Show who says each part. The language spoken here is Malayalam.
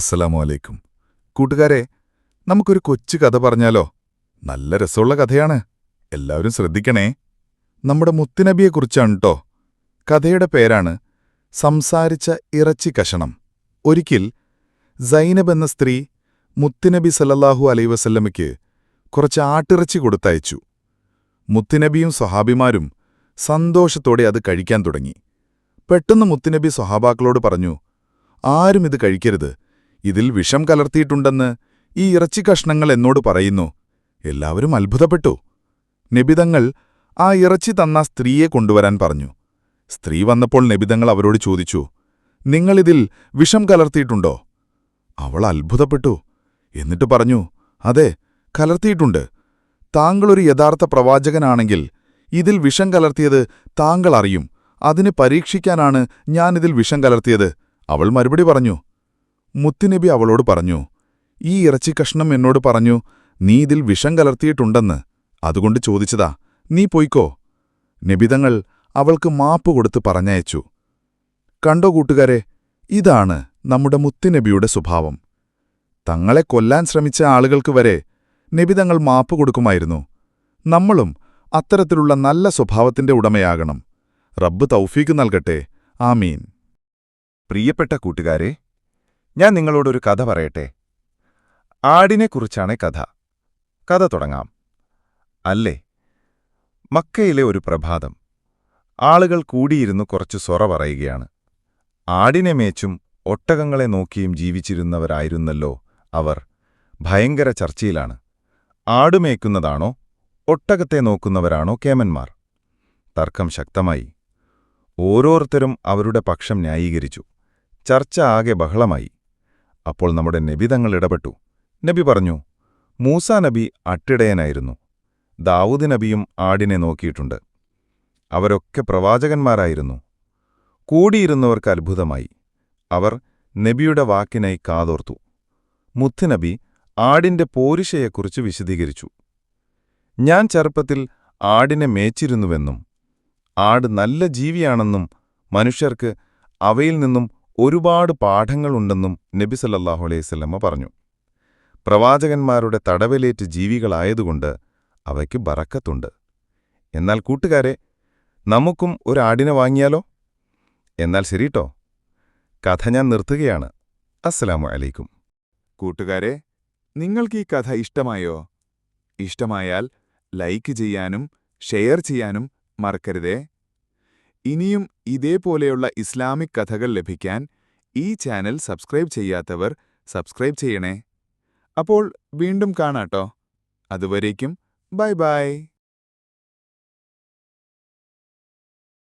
Speaker 1: അസ്സലാമു അലൈക്കും. കൂട്ടുകാരെ നമുക്കൊരു കൊച്ചു കഥ പറഞ്ഞാലോ? നല്ല രസമുള്ള കഥയാണ്. എല്ലാവരും ശ്രദ്ധിക്കണേ. നമ്മുടെ മുത്തുനബിയെക്കുറിച്ചാണ് കേട്ടോ കഥയുടെ പേരാണ് സംസാരിച്ച ഇറച്ചി കഷണം. ഒരിക്കൽ സൈനബ് എന്ന സ്ത്രീ മുത്തുനബി സല്ലല്ലാഹു അലൈ വസല്ലമയ്ക്ക് കുറച്ച് ആട്ടിറച്ചി കൊടുത്തയച്ചു. മുത്തുനബിയും സ്വഹാബിമാരും സന്തോഷത്തോടെ അത് കഴിക്കാൻ തുടങ്ങി. പെട്ടെന്ന് മുത്തുനബി സ്വഹാബാക്കളോട് പറഞ്ഞു ആരും ഇത് കഴിക്കരുത്. ഇതിൽ വിഷം കലർത്തിയിട്ടുണ്ടെന്ന് ഈ ഇറച്ചി കഷ്ണങ്ങൾ എന്നോട് പറയുന്നു. എല്ലാവരും അത്ഭുതപ്പെട്ടു. നിബിതങ്ങൾ ആ ഇറച്ചി തന്ന സ്ത്രീയെ കൊണ്ടുവരാൻ പറഞ്ഞു. സ്ത്രീ വന്നപ്പോൾ നിബിതങ്ങൾ അവരോട് ചോദിച്ചു നിങ്ങളിതിൽ വിഷം കലർത്തിയിട്ടുണ്ടോ? അവൾ അത്ഭുതപ്പെട്ടു. എന്നിട്ട് പറഞ്ഞു അതെ കലർത്തിയിട്ടുണ്ട്. താങ്കളൊരു യഥാർത്ഥ പ്രവാചകനാണെങ്കിൽ ഇതിൽ വിഷം കലർത്തിയത് താങ്കൾ അറിയും. അതിന് പരീക്ഷിക്കാനാണ് ഞാനിതിൽ വിഷം കലർത്തിയത്. അവൾ മറുപടി പറഞ്ഞു മുത്തുനബി അവളോട് പറഞ്ഞു ഈ ഇറച്ചിക്കഷ്ണം എന്നോട് പറഞ്ഞു നീ ഇതിൽ വിഷം കലർത്തിയിട്ടുണ്ടെന്ന്. അതുകൊണ്ട് ചോദിച്ചതാ നീ പോയിക്കോ. നിബിതങ്ങൾ അവൾക്ക് മാപ്പ് കൊടുത്ത് പറഞ്ഞയച്ചു. കണ്ടോ കൂട്ടുകാരെ ഇതാണ് നമ്മുടെ മുത്തുനബിയുടെ സ്വഭാവം. തങ്ങളെ കൊല്ലാൻ ശ്രമിച്ച ആളുകൾക്ക് വരെ നിബിതങ്ങൾ മാപ്പ് കൊടുക്കുമായിരുന്നു. നമ്മളും അത്തരത്തിലുള്ള നല്ല സ്വഭാവത്തിന്റെ ഉടമയാകണം. റബ്ബ് തൗഫീക്ക് നൽകട്ടെ. ആമീൻ.
Speaker 2: പ്രിയപ്പെട്ട കൂട്ടുകാരെ ഞാൻ നിങ്ങളോടൊരു കഥ പറയട്ടെ? ആടിനെക്കുറിച്ചാണ് കഥ. കഥ തുടങ്ങാം. അല്ലേ? മക്കയിലെ ഒരു പ്രഭാതം. ആളുകൾ കൂടിയിരുന്നു കുറച്ചു സൊറ പറയുകയാണ്. ആടിനെ മേച്ചും ഒട്ടകങ്ങളെ നോക്കിയും ജീവിച്ചിരുന്നവരായിരുന്നല്ലോ അവർ. ഭയങ്കര ചർച്ചയിലാണ്. ആടുമേക്കുന്നതാണോ ഒട്ടകത്തെ നോക്കുന്നവരാണോ കേമന്മാർ? തർക്കം ശക്തമായി. ഓരോരുത്തരും അവരുടെ പക്ഷം ന്യായീകരിച്ചു. ചർച്ച ആകെ ബഹളമായി. അപ്പോൾ നമ്മുടെ നബി തങ്ങൾ ഇടപെട്ടു. നബി പറഞ്ഞു മൂസ നബി അട്ടിടയനായിരുന്നു. ദാവൂദ് നബിയും ആടിനെ നോക്കിയിട്ടുണ്ട്. അവരൊക്കെ പ്രവാചകന്മാരായിരുന്നു. കൂടിയിരുന്നവർക്ക് അത്ഭുതമായി. അവർ നബിയുടെ വാക്കിനായി കാതോർത്തു. മുത്തുനബി ആടിന്റെ പോരിശയെക്കുറിച്ച് വിശദീകരിച്ചു. ഞാൻ ചെറുപ്പത്തിൽ ആടിനെ മേച്ചിരുന്നുവെന്നും ആട് നല്ല ജീവിയാണെന്നും മനുഷ്യർക്ക് അവയിൽ നിന്നും ഒരുപാട് പാഠങ്ങളുണ്ടെന്നും നബി സല്ലല്ലാഹു അലൈവല്ലമ്മ പറഞ്ഞു. പ്രവാചകന്മാരുടെ തടവിലേറ്റ് ജീവികളായതുകൊണ്ട് അവയ്ക്ക് ബറക്കത്തുണ്ട്. എന്നാൽ കൂട്ടുകാരെ നമുക്കും ഒരാടിനെ വാങ്ങിയാലോ? എന്നാൽ ശരിട്ടോ? കഥ ഞാൻ നിർത്തുകയാണ്. അസ്സലാമു അലൈക്കും.
Speaker 1: കൂട്ടുകാരെ നിങ്ങൾക്ക് ഈ കഥ ഇഷ്ടമായോ? ഇഷ്ടമായാൽ ലൈക്ക് ചെയ്യാനും ഷെയർ ചെയ്യാനും മറക്കരുതേ. ഇനിയും ഇതേപോലെയുള്ള ഇസ്ലാമിക് കഥകൾ ലഭിക്കാൻ ഈ ചാനൽ സബ്സ്ക്രൈബ് ചെയ്യാത്തവർ സബ്സ്ക്രൈബ് ചെയ്യണേ. അപ്പോൾ വീണ്ടും കാണാട്ടോ. അതുവരേക്കും ബൈ ബൈ.